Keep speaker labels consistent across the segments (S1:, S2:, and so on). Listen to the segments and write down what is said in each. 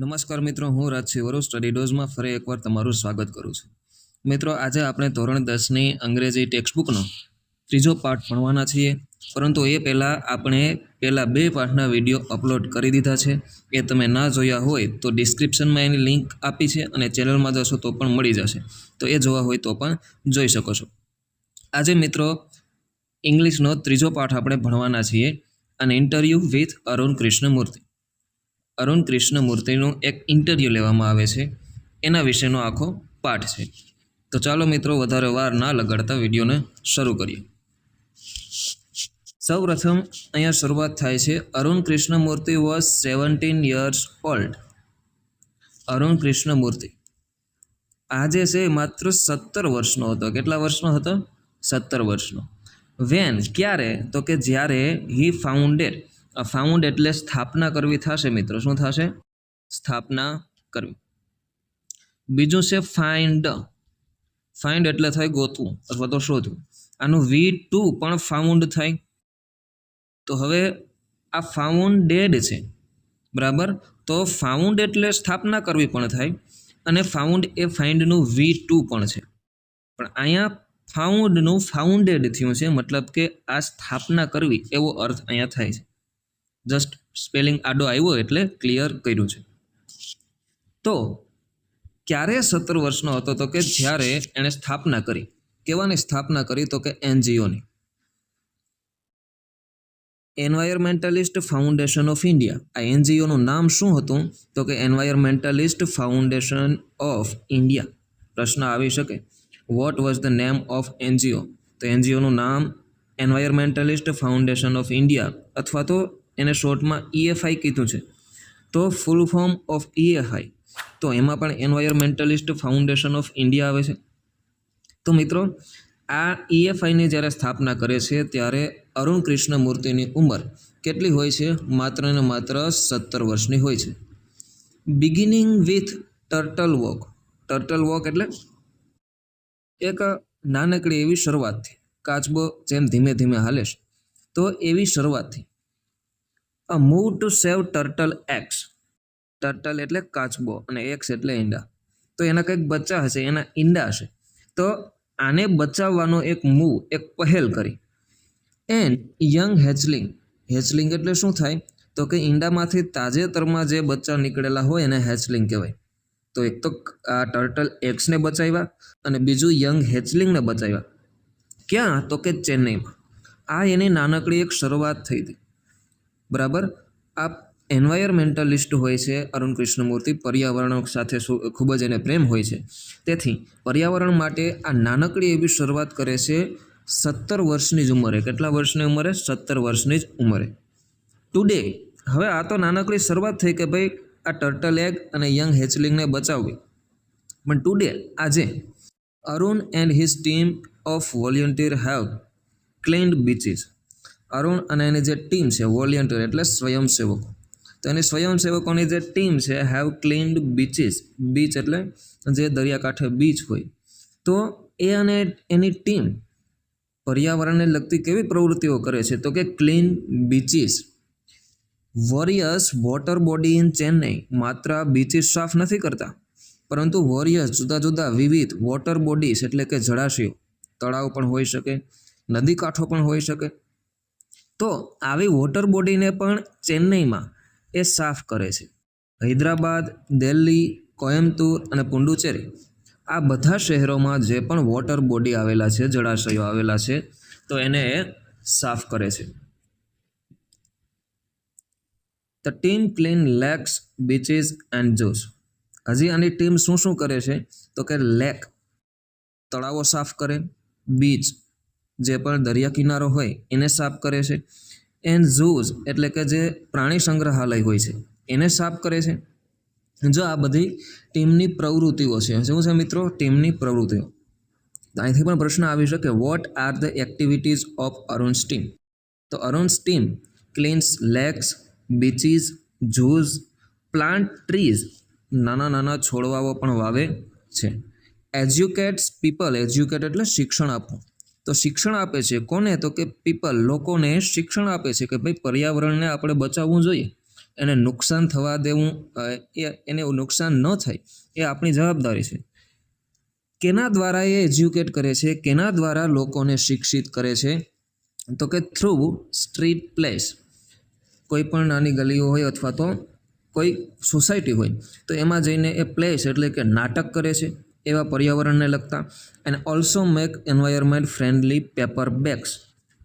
S1: નમસ્કાર મિત્રો, હું રાજસિંહ વરુ સ્ટડી ડોઝમાં ફરી એકવાર તમારું સ્વાગત કરું છું. મિત્રો, આજે આપણે ધોરણ દસની અંગ્રેજી ટેક્સ્ટબુકનો ત્રીજો પાઠ ભણવાના છીએ. પરંતુ એ પહેલાં આપણે પહેલાં બે પાઠના વીડિયો અપલોડ કરી દીધા છે. એ તમે ના જોયા હોય તો ડિસ્ક્રિપ્શનમાં એની લિંક આપી છે અને ચેનલમાં જશો તો પણ મળી જશે. તો એ જોવા હોય તો પણ જોઈ શકો છો. આજે મિત્રો, ઇંગ્લિશનો ત્રીજો પાઠ આપણે ભણવાના છીએ. અને ઇન્ટરવ્યૂ વિથ અરુણ કૃષ્ણમૂર્તિ. અરુણ કૃષ્ણમૂર્તિનું એક ઇન્ટરવ્યૂ લેવામાં આવે છે. એના વિશેનો આખો પાઠ છે. તો ચાલો મિત્રો વધારે વાર ના લગાડતા વિડીયોને શરૂ કરીએ. સૌ પ્રથમ અહીંયા શરૂઆત થાય છે. Arun Krishnamurthy was seventeen years old Arun Krishnamurthy. આજે છે માત્ર સત્તર વર્ષનો હતો. કેટલા વર્ષનો હતો? સત્તર વર્ષનો. વેન ક્યારે? તો કે જ્યારે હી ફાઉન્ડેડ ફાઉન્ડ એટલે સ્થાપના કરવી થશે મિત્રો. શું થશે? સ્થાપના કરવી. બીજું છે ફાઇન્ડ ફાઇન્ડ એટલે થાય ગોતવું અથવા તો શોધવું. આનું વી ટુ પણ ફાઉન્ડ થાય. તો હવે આ ફાઉન્ડેડ છે. બરાબર? તો ફાઉન્ડ એટલે સ્થાપના કરવી પણ થાય અને ફાઉન્ડ એ ફાઇન્ડનું વી ટુ પણ છે. પણ અહીંયા ફાઉન્ડનું ફાઉન્ડેડ થયું છે. મતલબ કે આ સ્થાપના કરવી એવો અર્થ અહીંયા થાય છે. જસ્ટ સ્પેલિંગ આડો આવ્યો એટલે ક્લિયર કર્યું છે. તો ક્યારે સત્તર વર્ષનો હતો તો કે જ્યારે એણે સ્થાપના કરી? કેવાની સ્થાપના કરી તો કે એનજીઓની? એન્વાયરમેન્ટલિસ્ટ ફાઉન્ડેશન ઓફ ઇન્ડિયા આ એનજીઓનું નામ શું હતું? તો કે એન્વાયરમેન્ટલિસ્ટ ફાઉન્ડેશન ઓફ ઇન્ડિયા પ્રશ્ન આવી શકે. What was the name of NGO તો એનજીઓનું નામ એન્વાયરમેન્ટલિસ્ટ ફાઉન્ડેશન ઓફ ઇન્ડિયા અથવા તો એને શોર્ટમાં ઈએફઆઈ કીધું છે. તો ફૂલ ફોર્મ ઓફ ઈએફઆઈ તો એમાં પણ એન્વાયરમેન્ટલિસ્ટ ફાઉન્ડેશન ઓફ ઇન્ડિયા આવે છે. તો મિત્રો, આ ઈએફઆઈની જ્યારે સ્થાપના કરે છે, ત્યારે અરુણ કૃષ્ણમૂર્તિની ઉંમર કેટલી હોય છે? માત્ર ને માત્ર સત્તર વર્ષની હોય છે. Beginning with turtle walk turtle walk એટલે એક નાનકડી એવી શરૂઆતથી કાચબો જેમ ધીમે ધીમે હાલે તો એવી શરૂઆતથી a move to save turtle eggs turtle એટલે કાચબો અને એક્સ એટલે ઈંડા. તો એના કંઈક બચ્ચા હશે, એના ઈંડા હશે. તો આને બચાવવાનો એક મૂવ એક પહેલ કરી. એન્ડ યંગ હેચલિંગ હેચલિંગ એટલે શું થાય? તો કે ઈંડામાંથી તાજેતરમાં જે બચ્ચા નીકળેલા હોય એને હેચલિંગ કહેવાય. તો એક તો આ ટર્ટલ એક્સને બચાવ્યા અને બીજું યંગ હેચલિંગને બચાવ્યા. ક્યાં? તો કે ચેન્નઈમાં. આ એની નાનકડી એક શરૂઆત થઈ હતી. બરાબર? આ એન્વાયરમેન્ટલિસ્ટ હોય છે, અરુણ કૃષ્ણમૂર્તિ પર્યાવરણ સાથે ખૂબ જ એને પ્રેમ હોય છે. તેથી, પર્યાવરણ માટે આ નાનકડી એવી શરૂઆત કરે છે, સત્તર વર્ષની જ ઉંમરે. કેટલા વર્ષની ઉંમરે? સત્તર વર્ષની જ ઉંમરે. ટુડે હવે આ તો નાનકડી શરૂઆત થઈ કે ભાઈ, આ ટર્ટલ એગ અને યંગ હેચલિંગને બચાવવી. પણ ટુડે આજે, Arun and his team of volunteer have cleaned beaches Arun અને એની જે ટીમ છે, વોલિયન્ટિયર એટલે સ્વયંસેવકો. તો એની સ્વયંસેવકોની જે ટીમ છે હેવ ક્લીન્ડ બીચીસ બીચ એટલે જે દરિયાકાંઠે બીચ હોય. તો એ અને એની ટીમ પર્યાવરણને લગતી કેવી પ્રવૃત્તિઓ કરે છે? તો કે clean beaches warriors water body in Chennai માત્ર બીચીસ સાફ નથી કરતા, પરંતુ વોરિયર્સ જુદા જુદા વિવિધ વોટર બોડીઝ એટલે કે જળાશયો, તળાવ પણ હોઈ શકે, નદી કાંઠો પણ હોઈ શકે તો આવી વોટર બોડીને પણ ચેન્નઈમાં એ સાફ કરે છે. હૈદરાબાદ, દિલ્હી, કોયમ્બતુર અને પુંડુચેરી આ બધા શહેરોમાં જે પણ વોટર બોડી આવેલા છે, જળાશયો આવેલા છે, તો એને એ સાફ કરે છે. The team clean lakes beaches and zoos હજી આની ટીમ શું શું કરે છે? તો કે લેક તળાવો સાફ કરે બીચ જે પણ દરિયા કિનારો હોય, એને સાફ કરે છે. એન્ડ ઝૂઝ એટલે કે જે પ્રાણી સંગ્રહાલય હોય છે, એને સાફ કરે છે. જો આ બધી ટીમની પ્રવૃત્તિઓ છે, શું છે મિત્રો? ટીમની પ્રવૃત્તિઓ. અહીંથી પણ પ્રશ્ન આવી શકે what are the activities of Arun's team તો Arun's team cleans lakes beaches zoos plant trees નાના નાના છોડવાઓ પણ વાવે છે. એજ્યુકેટ્સ પીપલ એજ્યુકેટ એટલે શિક્ષણ આપવું. તો શિક્ષણ આપે છે કોને? તો કે પીપલ. લોકોને શિક્ષણ આપે છે કે ભાઈ પર્યાવરણને આપણે બચાવવું જોઈએ એને નુકસાન થવા દેવું એ, એને નુકસાન ન થાય એ આપણી જવાબદારી છે. કેના દ્વારા એ એજ્યુકેટ કરે છે? કેના દ્વારા લોકોને શિક્ષિત કરે છે? તો કે થ્રુ સ્ટ્રીટ પ્લેસ. કોઈ પણ નાની ગલીઓ હોય અથવા તો કોઈ સોસાયટી હોય તો એમાં જઈને એ પ્લેસ એટલે કે નાટક કરે છે. એવા પર્યાવરણને લગતા and also make environment friendly paper bags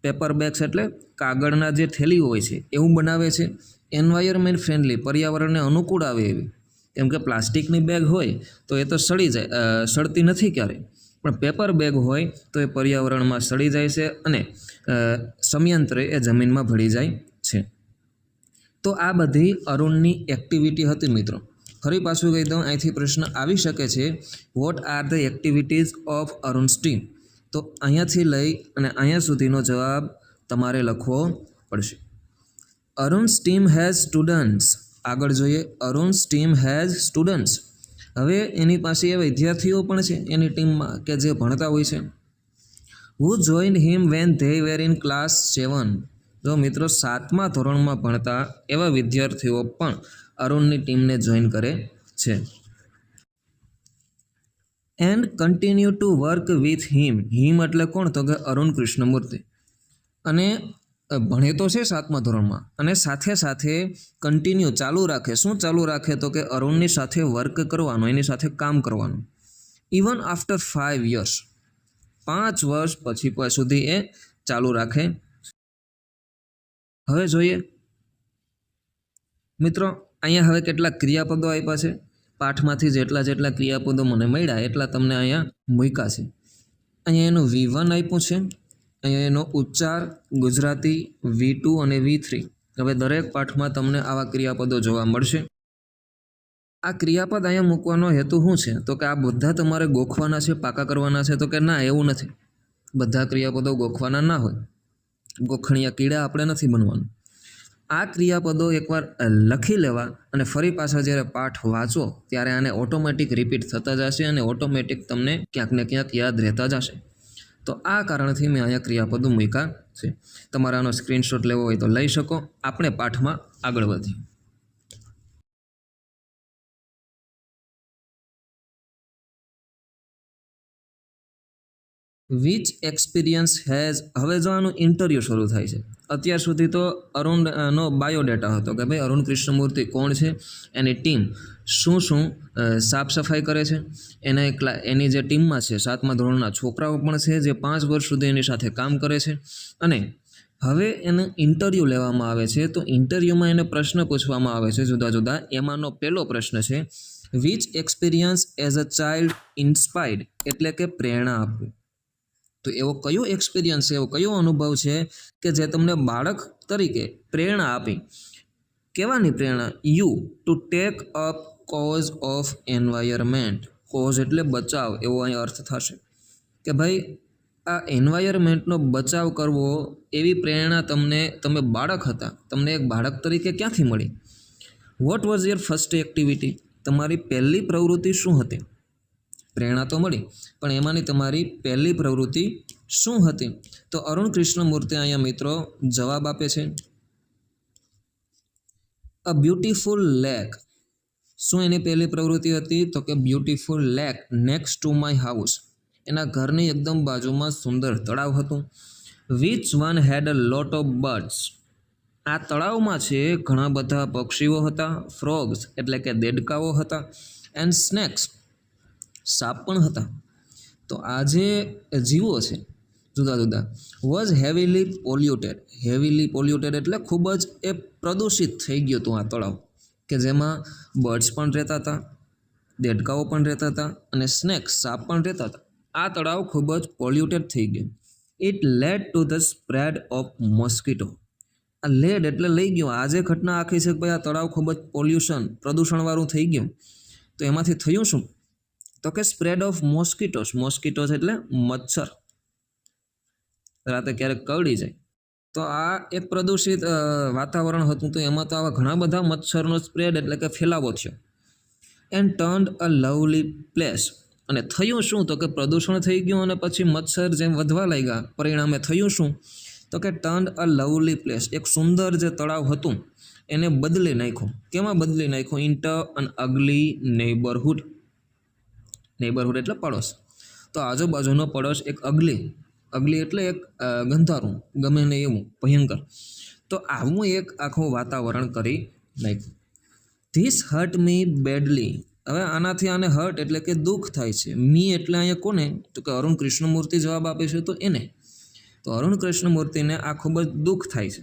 S1: paper bags એટલે કાગળના જે થેલી હોય છે, એવું બનાવે છે. એન્વાયરમેન્ટ ફ્રેન્ડલી પર્યાવરણને અનુકૂળ આવે એવી. કેમ કે પ્લાસ્ટિકની બેગ હોય તો એ તો સડી જાય સડતી નથી ક્યારેય. પણ પેપર બેગ હોય તો એ પર્યાવરણમાં સડી જાય છે અને સમયાંતરે એ જમીનમાં ભળી જાય છે. તો આ બધી અરુણની એક્ટિવિટી હતી મિત્રો. ફરી પાછું કહી દઉં અહીંથી પ્રશ્ન આવી શકે છે what are the activities of Arun steam તો અહીંયાથી લઈ અને અહીંયા સુધીનો જવાબ તમારે લખવો પડશે. અરુણ સ્ટીમ હેઝ સ્ટુડન્ટ્સ આગળ જોઈએ અરુણ સ્ટીમ હેઝ સ્ટુડન્ટ્સ હવે એની પાસે એ વિદ્યાર્થીઓ પણ છે, એની ટીમમાં કે જે ભણતા હોય છે. Who join him when they were in class seven જો મિત્રો સાતમા ધોરણમાં ભણતા એવા વિદ્યાર્થીઓ પણ અરુણની ટીમને જોઈન કરે છે. And continue to work with him him એટલે કોણ? તો કે અરુણ કૃષ્ણમૂર્તિ. અને ભણે તો છે સાતમા ધોરણમાં. અને સાથે સાથે કન્ટિન્યુ ચાલુ રાખે. શું ચાલુ રાખે? તો કે અરુણની સાથે વર્ક કરવાનું, એની સાથે કામ કરવાનું. ઇવન આફ્ટર ફાઇવ યર્સ પાંચ વર્ષ પછી સુધી એ ચાલુ રાખે. હવે જોઈએ. મિત્રો અહીંયા હવે કેટલા ક્રિયાપદો આપ્યા છે. પાઠમાંથી જેટલા જેટલા ક્રિયાપદો મને મળ્યા એટલા તમને અહીંયા મૂક્યા છે. અહીંયા એનું વી વન આપ્યું છે. અહીંયા એનો ઉચ્ચાર ગુજરાતી વી ટુ અને વી થ્રી. હવે દરેક પાઠમાં તમને આવા ક્રિયાપદો જોવા મળશે. આ ક્રિયાપદ અહીંયા મૂકવાનો હેતુ શું છે? તો કે આ બધા તમારે ગોખવાના છે, પાકા કરવાના છે, તો કે ના, એવું નથી. બધા ક્રિયાપદો ગોખવાના ના હોય. ગોખણીયા કીડા આપણે નથી બનવાનું. આ ક્રિયાપદો એકવાર લખી લેવા અને ફરી પાછા જ્યારે પાઠ વાંચો, ત્યારે આને ઓટોમેટિક રિપીટ થતા જશે અને ઓટોમેટિક તમને ક્યાંક ને ક્યાંક યાદ રહેતા જશે. તો આ કારણથી મેં અહીંયા ક્રિયાપદો મૂક્યા છે. તમારે આનો સ્ક્રીનશોટ લેવો હોય તો લઈ શકો. આપણે પાઠમાં આગળ વધીએ. વિચ એક્સપિરિયન્સ હેઝ હવે જો આનું ઇન્ટરવ્યૂ શરૂ થાય છે અત્યાર સુધી તો અરુણ અ, નો બાયોડેટા હતો કે ભાઈ અરુણ કૃષ્ણમૂર્તિ કોણ છે એની ટીમ શું શું સાફ સફાઈ કરે છે એને એની જે ટીમમાં છે સાતમા ધોરણના છોકરાઓ પણ છે જે પાંચ વર્ષ સુધી એની સાથે કામ કરે છે અને હવે એને ઇન્ટરવ્યૂ લેવામાં આવે છે તો ઇન્ટરવ્યૂમાં એને પ્રશ્ન પૂછવામાં આવે છે જુદા જુદા એમાંનો પહેલો પ્રશ્ન છે which experience as a child inspired એટલે કે પ્રેરણા આપવી. તો એવો કયો એક્સપિરિયન્સ એવો કયો અનુભવ છે કે જે તમને બાળક તરીકે પ્રેરણા આપી? કેવાની પ્રેરણા you to take up cause of environment cause એટલે બચાવ, એવો અહીં અર્થ થશે કે ભાઈ, આ એન્વાયરમેન્ટનો બચાવ કરવો, એવી પ્રેરણા તમને, તમે બાળક હતા, તમને એક બાળક તરીકે ક્યાંથી મળી? What was your first activity તમારી પહેલી પ્રવૃત્તિ શું હતી? પ્રેરણા તો મળી, પણ એમાંની તમારી પહેલી પ્રવૃત્તિ શું હતી? તો અરુણ કૃષ્ણમૂર્તિ અહીંયા મિત્રો જવાબ આપે છે. અ બ્યુટીફુલ લેક શું એની પહેલી પ્રવૃત્તિ હતી? તો કે beautiful lake next to my house એના ઘરની એકદમ બાજુમાં સુંદર તળાવ હતું. Which one had a lot of birds આ તળાવમાં છે ઘણા બધા પક્ષીઓ હતા ફ્રોગ્સ એટલે કે દેડકાઓ હતા એન્ડ સ્નેક્સ સાપ પણ હતા. તો આ જે જીવો છે, જુદા જુદા was heavily polluted heavily polluted એટલે ખૂબ જ એ પ્રદૂષિત થઈ ગયું હતું આ તળાવ, કે જેમાં બર્ડ્સ પણ રહેતા હતા, દેડકાઓ પણ રહેતા હતા અને સ્નેક્સ સાપ પણ રહેતા હતા. આ તળાવ ખૂબ જ પોલ્યુટેડ થઈ ગયું. It led to the spread of mosquito આ લેડ એટલે લઈ ગયો. આ જે ઘટના આખી છે કે ભાઈ આ તળાવ ખૂબ જ પોલ્યુશન પ્રદૂષણવાળું થઈ ગયું. તો એમાંથી થયું શું? તો કે સ્પ્રેડ ઓફ મોસ્કીટોસ મોસ્કીટોસ એટલે મચ્છર. રાતે ક્યારેક કરડી જાય. તો આ એક પ્રદૂષિત વાતાવરણ હતું તો એમાં તો આવા ઘણા બધા મચ્છરનો સ્પ્રેડ એટલે કે ફેલાવો થયો. And turned a lovely place અને થયું શું? તો કે પ્રદૂષણ થઈ ગયું અને પછી મચ્છર જેમ વધવા લાગ્યા, પરિણામે થયું શું? તો કે ટર્ન્ડ અ લવલી પ્લેસ એક સુંદર જે તળાવ હતું, એને બદલી નાખ્યો. કેમાં બદલી નાખ્યો? Into an ugly neighbourhood neighbourhood એટલે પડોશ. તો આજુબાજુનો પડોશ એક અગલી અગલી એટલે એક ગંધારું, ગમે ને એવું, ભયંકર. તો આવું એક આખું વાતાવરણ કરી નાખ્યું. ધીસ હર્ટ મી બેડલી હવે આનાથી આને હર્ટ એટલે કે દુઃખ થાય છે. મી એટલે અહીંયા કોને? તો કે અરુણ કૃષ્ણમૂર્તિ જવાબ આપે છે તો એને. તો અરુણ કૃષ્ણમૂર્તિને આ ખૂબ જ દુઃખ થાય છે.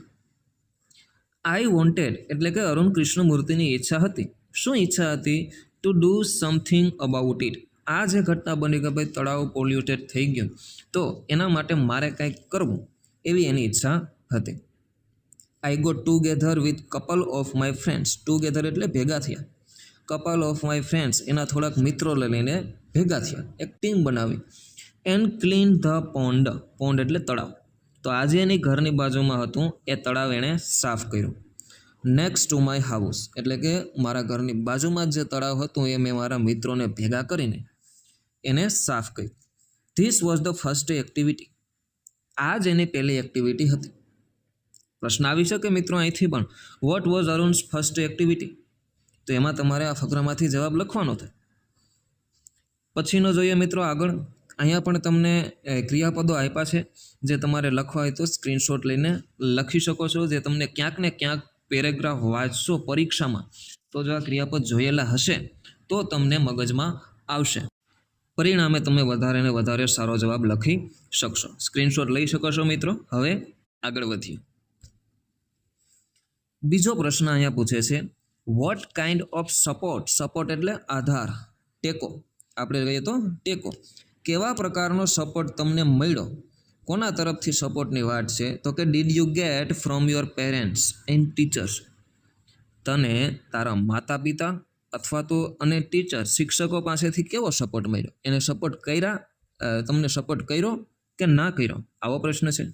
S1: આઈ વોન્ટેડ એટલે કે અરુણ કૃષ્ણમૂર્તિની ઈચ્છા હતી. શું ઈચ્છા હતી? To do something about it આ જે ઘટના બની કે ભાઈ તળાવ પોલ્યુટેડ થઈ ગયું, તો એના માટે મારે કંઈક કરવું એવી એની ઈચ્છા હતી. I go together with couple of my friends together એટલે ભેગા થયા. કપલ ઓફ માય ફ્રેન્ડ્સ એના થોડાક મિત્રો લઈને ભેગા થયા. એક ટીમ બનાવી. And clean the pond pond એટલે તળાવ. તો આજે એની ઘરની બાજુમાં હતું. એ તળાવ એણે સાફ કર્યું. નેક્સ્ટ ટુ માય હાઉસ એટલે કે મારા ઘરની બાજુમાં જ તળાવ હતું એ મેં મારા મિત્રોને ભેગા કરીને એને સાફ કર્યું this was the first activity આ જ એની પહેલી એક્ટિવિટી હતી. પ્રશ્ન આવી શકે મિત્રો અહીંથી પણ what was Arun's first activity તો એમાં તમારે આ ફકરામાંથી જવાબ લખવાનો થાય. પછીનો જોઈએ મિત્રો આગળ. અહીંયા પણ તમને ક્રિયાપદો આપ્યા છે. જે તમારે લખવા હોય તો સ્ક્રીનશોટ લઈને લખી શકો છો. જે તમને ક્યાંક ને ક્યાંક પેરેગ્રાફ વાંચશો પરીક્ષામાં, તો જો આ ક્રિયાપદ જોયેલા હશે. તો તમને મગજમાં આવશે. પરિણામે તમે વધારે ને વધારે સારો જવાબ લખી શકશો. સ્ક્રીનશોટ લઈ શકો છો મિત્રો. હવે આગળ વધીએ. બીજો પ્રશ્ન અહીંયા પૂછે છે what kind of support support એટલે આધાર. ટેકો. આપણે કહીએ તો ટેકો. કેવા પ્રકારનો સપોર્ટ તમને મળ્યો? કોના તરફથી સપોર્ટની વાત છે? તો કે did you get from your parents and teachers તને તારા માતા પિતા અથવા તો અને ટીચર શિક્ષકો પાસેથી કેવો સપોર્ટ મળ્યો? એને સપોર્ટ કર્યા તમને સપોર્ટ કર્યો કે ના કર્યો? આવો પ્રશ્ન છે.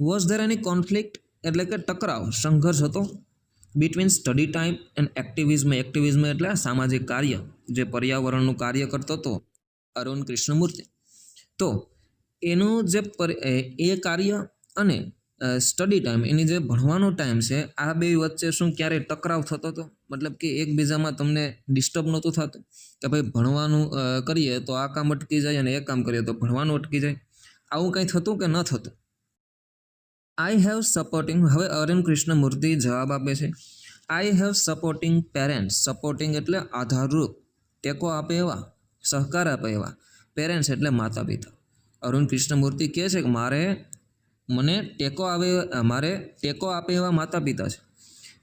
S1: વોઝ ધેર એની કોન્ફ્લિક્ટ એટલે કે ટકરાવ, સંઘર્ષ હતો. Between study time and activism activism એટલે સામાજિક કાર્ય, જે પર્યાવરણનું કાર્ય કરતો હતો, અરુણ કૃષ્ણમૂર્તિ. તો, એનું જે એ કાર્ય અને સ્ટડી ટાઈમ એની જે ભણવાનો ટાઈમ છે, આ બે વચ્ચે શું ક્યારે ટકરાવ થતો હતો? મતલબ કે એકબીજામાં તમને ડિસ્ટર્બ નહોતું થતું? કે ભાઈ ભણવાનું કરીએ તો આ કામ અટકી જાય અને એ કામ કરીએ તો ભણવાનું અટકી જાય? આવું કંઈ થતું કે ન થતું? આઈ હેવ સપોર્ટિંગ હવે અરુણ કૃષ્ણમૂર્તિ જવાબ આપે છે. I have supporting parents supporting એટલે આધારરૂપ. ટેકો આપે એવા? સહકાર આપે એવા? પેરેન્ટ્સ એટલે માતા પિતા અરુણ કૃષ્ણમૂર્તિ કહે છે કે મારે મને ટેકો આવે મારે ટેકો આપે એવા માતા પિતા છે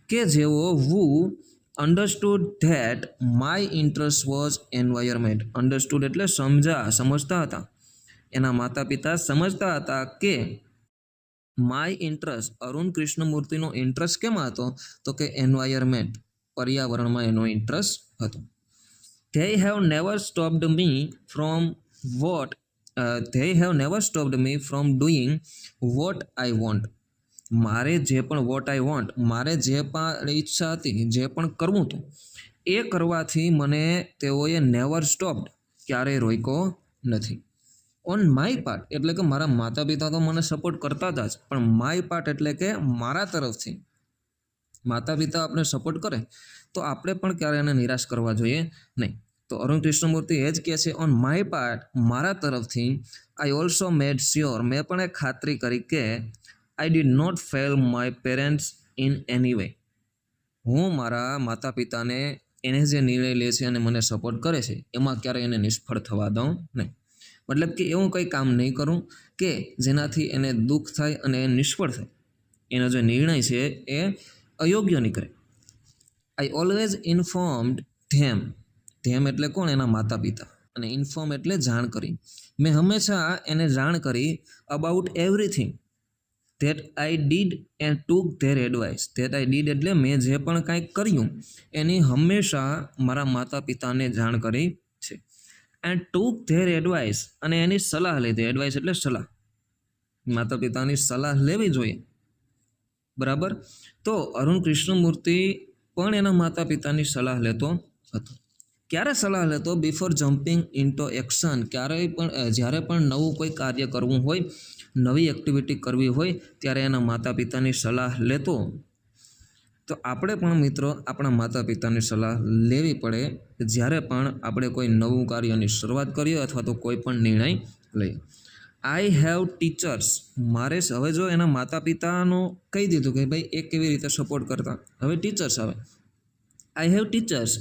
S1: કે જેઓ who understood that my interest was environment understood એટલે સમજા, સમજતા હતા. એના માતા પિતા સમજતા હતા કે માય ઇન્ટરેસ્ટ અરુણ કૃષ્ણમૂર્તિનો ઇન્ટરેસ્ટ કેમાં હતો? તો કે એન્વાયરમેન્ટ પર્યાવરણમાં એનો ઇન્ટરેસ્ટ હતો. They have never stopped me from what they have never stopped me from doing what I want મારે જે પણ વોટ આઈ વોન્ટ મારે જે પણ ઈચ્છા હતી, જે પણ કરવું હતું, એ કરવાથી મને તેઓએ નેવર સ્ટોપ્ડ ક્યારેય રોક્યો નથી. ઓન માય પાર્ટ એટલે કે મારા માતા પિતા તો મને સપોર્ટ કરતા હતા જ પણ માય પાર્ટ એટલે કે મારા તરફથી. માતા પિતા આપણે સપોર્ટ કરે, તો આપણે પણ ક્યારે એને નિરાશ કરવા જોઈએ નહીં. તો અરુણ કૃષ્ણમૂર્તિ એ જ કહે છે ઓન માય પાર્ટ મારા તરફથી આઈ ઓલ્સો મેડ શ્યોર મેં પણ એ ખાતરી કરી કે I did not fail my parents in any way હું મારા માતા પિતાને એને જે નિર્ણય લે છે અને મને સપોર્ટ કરે છે, એમાં ક્યારેય એને નિષ્ફળ થવા દઉં નહીં. મતલબ કે એવું કંઈ કામ નહીં કરું કે જેનાથી એને દુઃખ થાય અને એ નિષ્ફળ થાય. એનો જે નિર્ણય છે એ અયોગ્ય નીકળે. I always informed them them એટલે કોણ? એના માતા પિતા અને ઇન્ફોર્મ એટલે જાણ કરી. મેં હંમેશા એને જાણ કરી about everything that I did and took their advice that I did એટલે મેં જે પણ કાંઈક કર્યું, એની હંમેશા મારા માતા પિતાને જાણ કરી છે. એન્ડ ટુક ધેર એડવાઇસ અને એની સલાહ લીધી. એડવાઇસ એટલે સલાહ. માતા પિતાની સલાહ લેવી જોઈએ. બરાબર? તો અરુણ કૃષ્ણમૂર્તિ પણ એના માતા પિતાની સલાહ લેતો હતો. ક્યારે સલાહ લેતો બિફોર જમ્પિંગ ઇન્ટો એક્શન ક્યારેય પણ જ્યારે પણ નવું કોઈ કાર્ય કરવું હોય, નવી એક્ટિવિટી કરવી હોય, ત્યારે એના માતા પિતાની સલાહ લેતો. તો આપણે પણ મિત્રો આપણા માતા પિતાની સલાહ લેવી પડે જ્યારે પણ આપણે કોઈ નવું કાર્યની શરૂઆત કરીએ અથવા તો કોઈ પણ નિર્ણય લઈએ. આઈ હેવ ટીચર્સ મારે હવે જો એના માતા પિતાનો કહી દીધું કે ભાઈ એ કેવી રીતે સપોર્ટ કરતા? હવે ટીચર્સ આવે. I have teachers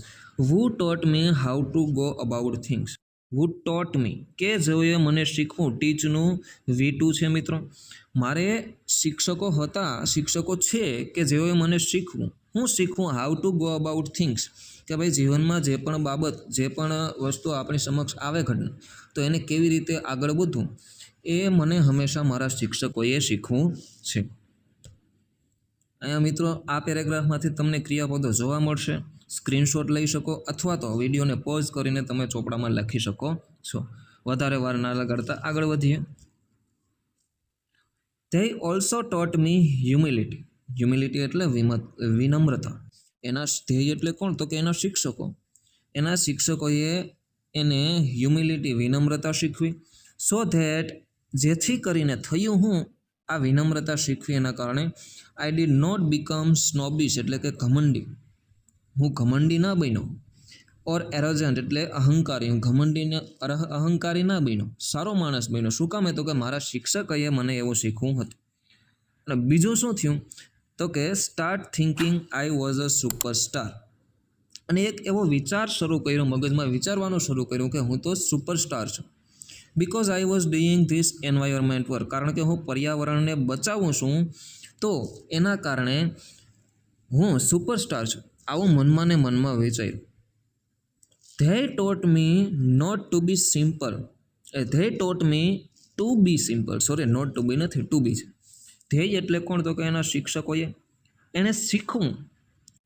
S1: who taught me how to go about things who taught me કે જેઓએ મને શીખવું ટીચનું વી ટુ છે મિત્રો. મારે શિક્ષકો હતા, શિક્ષકો છે કે જેઓએ મને શીખવું. હું શીખવું how to go about things કે ભાઈ જીવનમાં જે પણ બાબત, જે પણ વસ્તુ આપણી સમક્ષ આવે ઘટના તો એને કેવી રીતે આગળ વધવું? એ મને હંમેશા મારા શિક્ષકોએ શીખવું છે. અહીંયા મિત્રો, આ પેરેગ્રાફમાંથી તમને ક્રિયાપદો જોવા મળશે. સ્ક્રીનશોટ લઈ શકો અથવા તો વિડીયોને પોઝ કરીને તમે ચોપડામાં લખી શકો છો. વધારે વાર ના લગાડતા આગળ વધીએ. They also taught me humility humility એટલે વિમત, વિનમ્રતા. એના ધ્યેય એટલે કોણ? તો કે એના શિક્ષકો. એના શિક્ષકોએ એને હ્યુમિલિટી વિનમ્રતા શીખવી. સો ધેટ જેથી કરીને થયું હું, આ વિનમ્રતા શીખવી એના કારણે I did not become snobbish એટલે કે ઘમંડી. હું ઘમંડી ના બન્યો. ઓર એરોજન્ટ એટલે અહંકારી. હું ઘમંડીને અહંકારી ના બન્યો. સારો માણસ બન્યો. શું કામ? તો કે મારા શિક્ષકએ મને એવું શીખવું હતું. અને બીજું શું થયું? તો કે start thinking I was a superstar અને એક એવો વિચાર શરૂ કર્યો, મગજમાં વિચારવાનું શરૂ કર્યું કે હું તો સુપરસ્ટાર છું. Because I was doing this environment work કારણ કે હું પર્યાવરણને બચાવું છું, તો એના કારણે હું સુપરસ્ટાર છું. આવું મનમાં ને મનમાં વિચાર્યું they taught me not to be simple. A they taught me to be simple. Sorry, not to be નથી, ટુ બી છે. ધ્યેય એટલે કોણ? તો કે એના શિક્ષકોએ. એણે શીખવું.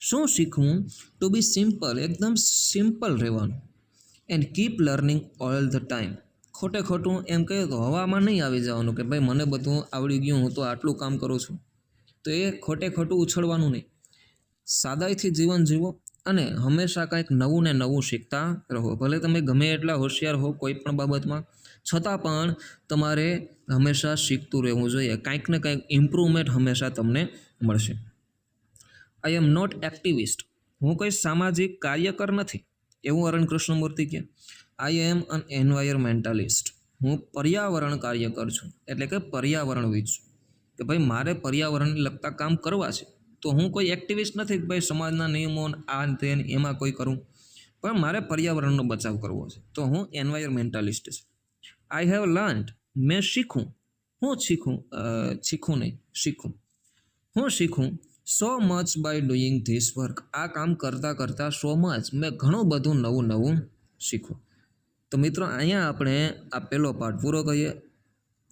S1: શું શીખવું? ટુ બી સિમ્પલ, એકદમ સિમ્પલ રહેવાનું. And keep learning all the time. ખોટે ખોટું એમ કહ્યું તો હવામાં નહીં આવી જવાનું કે, ભાઈ, મને બધું આવડી ગયું, હું તો આટલું કામ કરું છું. તો એ ખોટે ખોટું ઉછળવાનું નહીં. સાદાઈથી જીવન જીવો અને હંમેશા કંઈક નવું ને નવું શીખતા રહો. ભલે તમે ગમે એટલા હોશિયાર હો કોઈ પણ બાબતમાં, છતાં પણ તમારે હંમેશા શીખતું રહેવું જોઈએ. કંઈક ને કંઈક ઇમ્પ્રુવમેન્ટ હંમેશા તમને મળશે. આઈ એમ નોટ એક્ટિવિસ્ટ હું કોઈ સામાજિક કાર્યકર નથી. એવું અરણ કૃષ્ણમૂર્તિ કહે. આઈ એમ અન એન્વાયરમેન્ટાલિસ્ટ હું પર્યાવરણ કાર્યકર છું. એટલે કે પર્યાવરણવિદ છું. કે ભાઈ, મારે પર્યાવરણને લગતા કામ કરવા છે. તો હું કોઈ એક્ટિવિસ્ટ નથી ભાઈ સમાજના નિયમો આ તે એમાં કોઈ કરું. પણ મારે પર્યાવરણનો બચાવ કરવો છે. તો હું એન્વાયરમેન્ટાલિસ્ટ છું. આઈ હેવ લર્ન્ડ મેં શીખું. હું શીખું શીખું નહીં, શીખું. હું શીખું so much by doing this work આ કામ કરતાં કરતાં સો મચ મેં ઘણું બધું નવું નવું શીખું. તો મિત્રો, અહીંયા આપણે આ પહેલો પાઠ પૂરો કરીએ.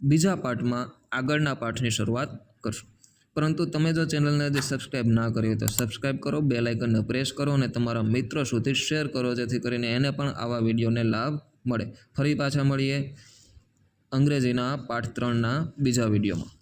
S1: બીજા પાઠમાં આગળના પાઠની શરૂઆત કરશું. પરંતુ તમે જો ચેનલને હજી સબસ્ક્રાઈબ ના કરી તો સબસ્ક્રાઈબ કરો બે લાઇકનને પ્રેસ કરો અને તમારા મિત્રો સુધી શેર કરો, જેથી કરીને એને પણ આવા વિડીયોને લાભ મળે. ફરી પાછા મળીએ અંગ્રેજીના પાઠ ત્રણના બીજા વિડીયોમાં.